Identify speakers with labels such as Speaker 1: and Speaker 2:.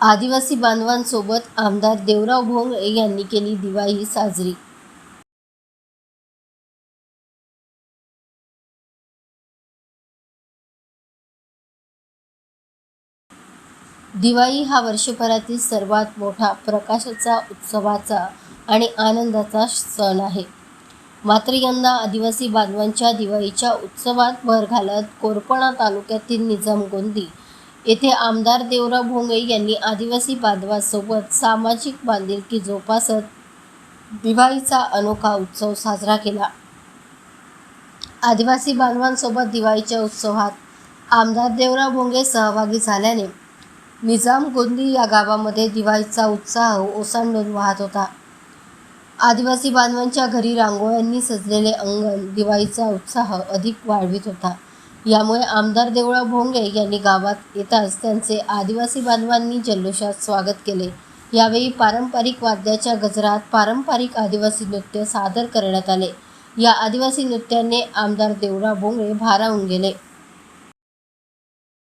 Speaker 1: आदिवासी बांधवांसोबत आमदार देवराव भोंगळे यांनी केली दिवाळी साजरी. दिवाळी हा वर्षभरातील सर्वात मोठा प्रकाशाचा उत्सवाचा आणि आनंदाचा सण आहे. मात्र यंदा आदिवासी बांधवांच्या दिवाळीच्या उत्सवात भर घालत कोरपणा तालुक्यातील निजामगोंदी येथे आमदार देवराव भोंगळे यांनी आदिवासी बांधवांसोबत सामाजिक बांधिलकी जोपासत दिवाळीचा अनोखा उत्सव साजरा केला. आदिवासी बांधवांसोबत दिवाळीच्या उत्सवात आमदार देवराव भोंगे सहभागी झाल्याने निजामगोंदी या गावामध्ये दिवाळीचा उत्साह ओसांडून वाहत होता. आदिवासी बांधवांच्या घरी रांगोळ्यांनी सजलेले अंगण दिवाळीचा उत्साह अधिक वाढवित होता. यामुळे आमदार देवळा भोंगे यांनी गावात येताच त्यांचे आदिवासी बांधवांनी जल्लोषात स्वागत केले. यावेळी पारंपरिक वाद्याच्या गजरात पारंपरिक आदिवासी नृत्य सादर करण्यात आले. या आदिवासी नृत्याने आमदार देवळा भोंगे भारावून गेले.